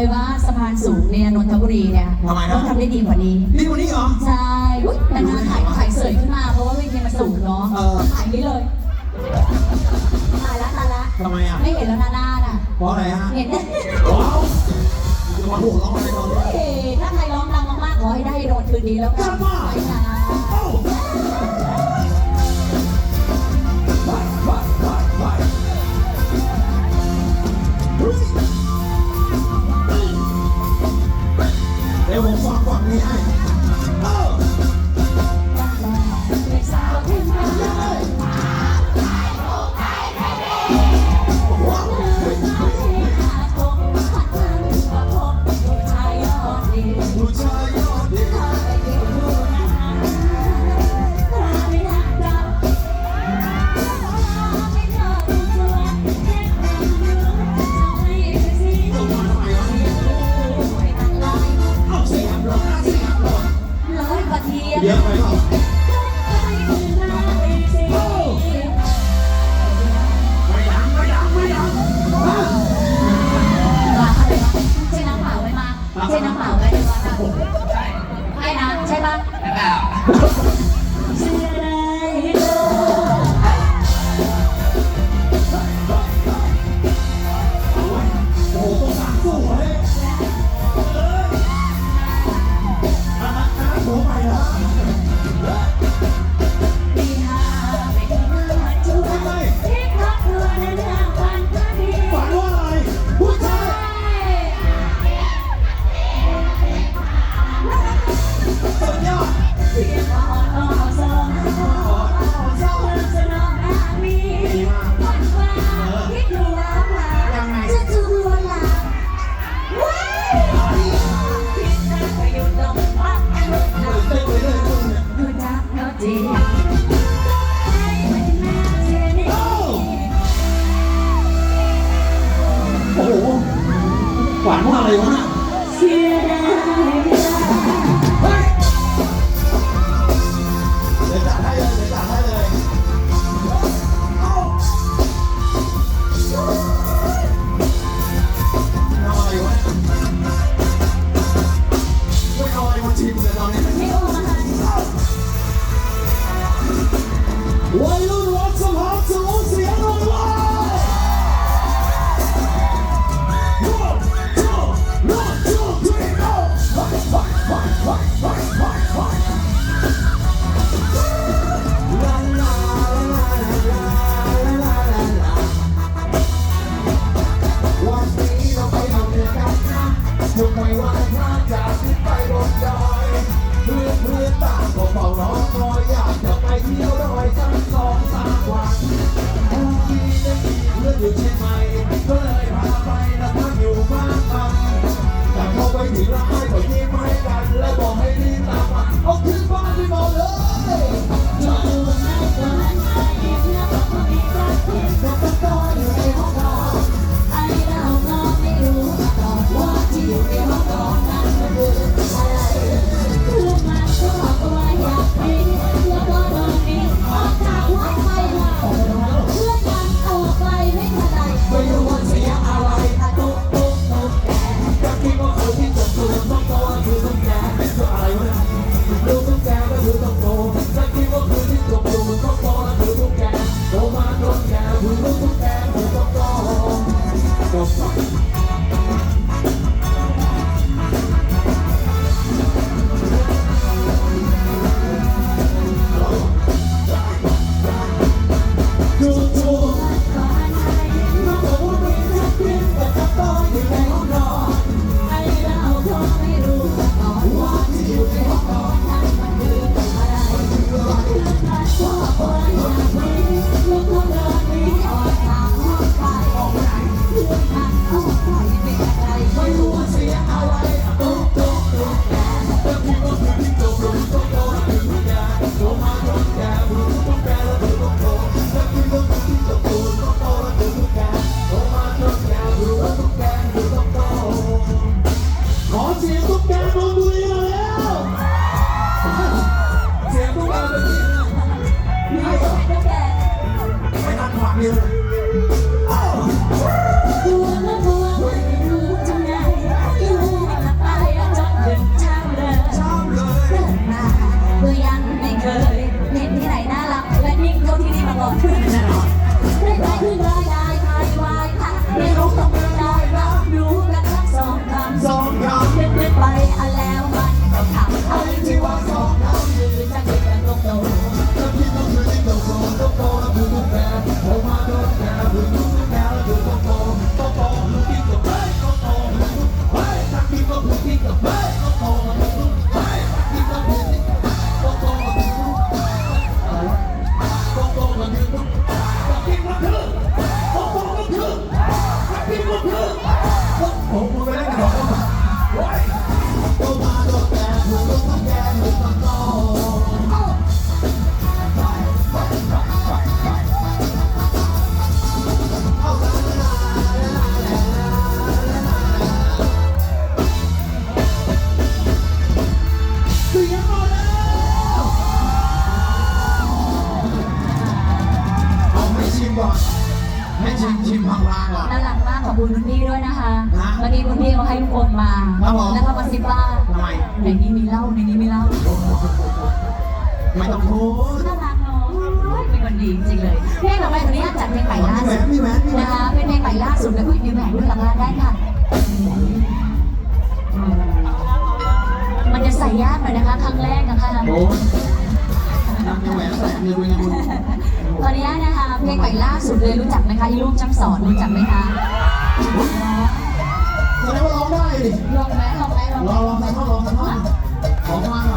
เลยว่าสะพานสูงเนี่ยนนทบุรีเนี่ยทำไมนะ ต้องทำได้ดีกว่านี้ดีกว่านี้เหรอ ใช่อุ๊ยแต่หนาถ่ายถ่ายเสยขึ้นมาเพราะว่าเวทีมันสูงเนาะถ่ายนี้เลยตายละตายละทำไมอะไม่เห็นแล้วนาหน้าน่ะเพราะอะไรฮะเห็นได้ว้าวมาหัวเราะอะไรตอนนี้ ถ้าใครร้องดังมากๆขอให้ได้โดนคืนนี้แล้วกันไปนะ ใช่น้ำเปล่าไหมใช่นะใช่ปะ แล้วเป 아, ไม่รู้จะไงอยู่กับไปจนถึงเช้าเลยชอบเลยเกิดมาก็ยังไม่เคยเห็นที่ไหนน่ารักและนิ่งเท่าที่นี่มาก่อน ทักพี่ก็คือผมผมไม่ได้กระโด ให้ลูกอมมา ครับผม แล้วก็มาซิบว่าทำไมในนี้มีเหล้าในนี้มีเหล้าไม่ต้องพูดน่ารักเนาะเป็นคนดีจริงๆเลยเพลงต่อไปคนนี้จัดเพลงใหม่ล่ามีแหวสุดนมีแหวนมีแหวนนะคะเป็นเพลงใหม่ล่าสุดแล้วก็มีแหวนด้วยหลังร้านได้ค่ะมันจะใส่ยากหน่อยนะคะครั้งแรกนะคะ โอ้ยยังมีแหวนแสนเดียวเป็นยังคุณตอนนี้นะคะเพลงใหม่ล่าสุดเลยรู้จักไหมคะอีลูกช่างสอนรู้จักไหมคะแส ลองไหมลองไหมลองลองใส่เข้าลองใส่เข้าขอมา